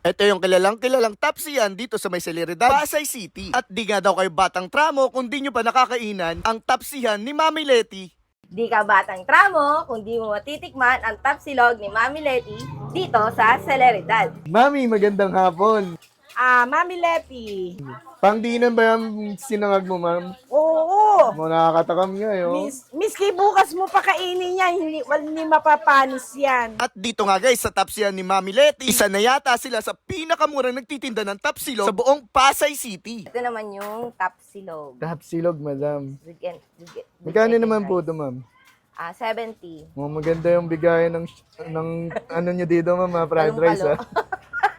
Ito yung kilalang kilalang tapsiyan dito sa may Celeridad, Pasay City. At di nga daw kayo batang tramo kung di nyo pa nakakainan ang tapsiyan ni Mami Leti. Di ka batang tramo kung di mo matitikman ang tapsilog ni Mami Leti dito sa Celeridad. Mami, magandang hapon. Ah, Mami Leti. Pangdinan ba yung sinangag mo, ma'am? Oo. Mo nakakatakam nga, yo. Mis, miski bukas mo pa kainin yan, hindi, wal, hindi mapapanis yan. At dito nga guys, sa tapsiyan ni Mami Leti, isa na yata sila sa pinakamurang nagtitinda ng tapsilog sa buong Pasay City. Ito naman yung tapsilog. Tap silog, madam. Magkano naman po ito, ma'am? Ah, 70. Mo maganda yung bigayan ng ng ano niyo dito, ma'am, ah, fried rice, ha?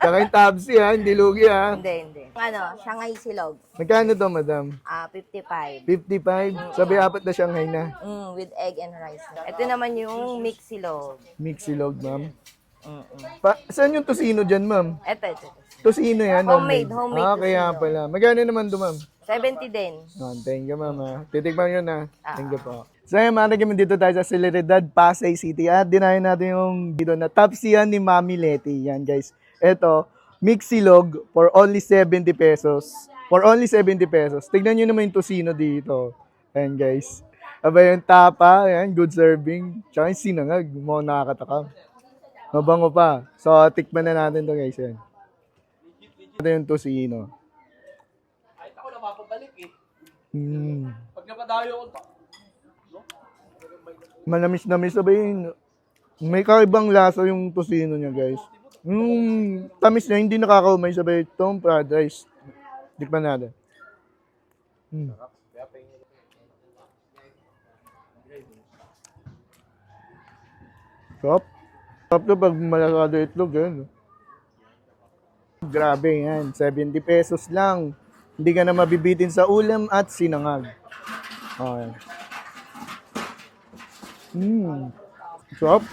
Tsaka yung tabsi, ha? Hindi lugi, ha? Hindi, hindi. Ano, Shanghai silog. Magkano to, madam? Ah, 55. 55? Sabi, apat na Shanghai na. Mm, with egg and rice. Ito naman yung mix silog. Mix silog, ma'am. Pa saan yung tosino dyan, ma'am? Ito, ito. Tosino yan, Homemade, homemade Ah, kaya tocino. pala. Magkano naman to, ma'am? 70 din. Oh, thank you, mama. Titikman yun, ha? Ah. Thank you po. So, ayun, mga naging dito tayo sa Celeridad, Pasay City. At dinahin natin yung dito na tapsiyan ni Mami Leti. Yan, guys. Ito, mixilog for only 70 pesos. For only 70 pesos. Tignan nyo naman yung tosino dito. Ayan, guys. Aba yung tapa, ayan, good serving. Tsaka yung sinangag, mo nakakatakam. Mabango pa. So, tikman na natin to guys. Yan. Ito yung tosino. Mm. Pag napadayo ko, Manamis-namis sabihin. May kakaibang lasa yung tosino niya, guys. Yung tamis niya, hindi nakakaumay sabay itong fried rice. Tikman natin. Mm. Sarap. Sarap to pag malasado itlog, yan. Grabe yan. 70 pesos lang. Hindi ka na mabibitin sa ulam at sinangag. Okay. Mmm. Sarap.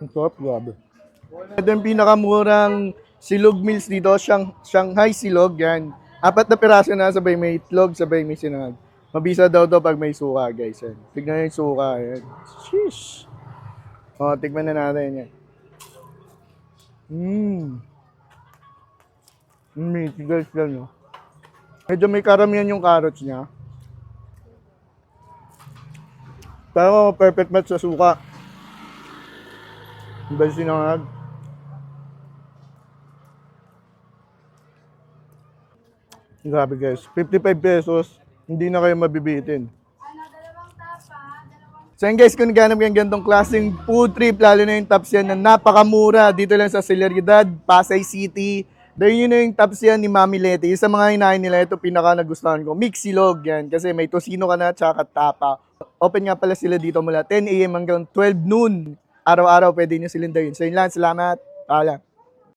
Ang sarap, grabe. Ito yung pinakamurang silog meals dito, Shang, Shanghai silog, yan. Apat na piraso na sabay may itlog, sabay may sinangag. Mabisa daw to pag may suka, guys. Yan. Tignan yung suka. Yan. Sheesh. O, tignan na natin yan. Mmm. Mmm, guys, yan, no? Medyo may karamihan yung carrots niya. Pero perfect match sa suka. Iba yung sinangag. Grabe guys, 55 pesos, hindi na kayo mabibitin. So yun guys, kung naghanap kayong ganitong klaseng food trip, lalo na yung tops yan na napakamura dito lang sa Celeridad, Pasay City. Dahil yun na yung tops yan ni Mami Leti. Yung Sa mga hinahin nila, ito pinaka nagustuhan ko. Mixilog yan, kasi may tosino ka na, tsaka tapa. Open nga pala sila dito mula 10 a.m. hanggang 12 noon. Araw-araw pwede nyo silindayin. So yun lang, salamat. Paalam.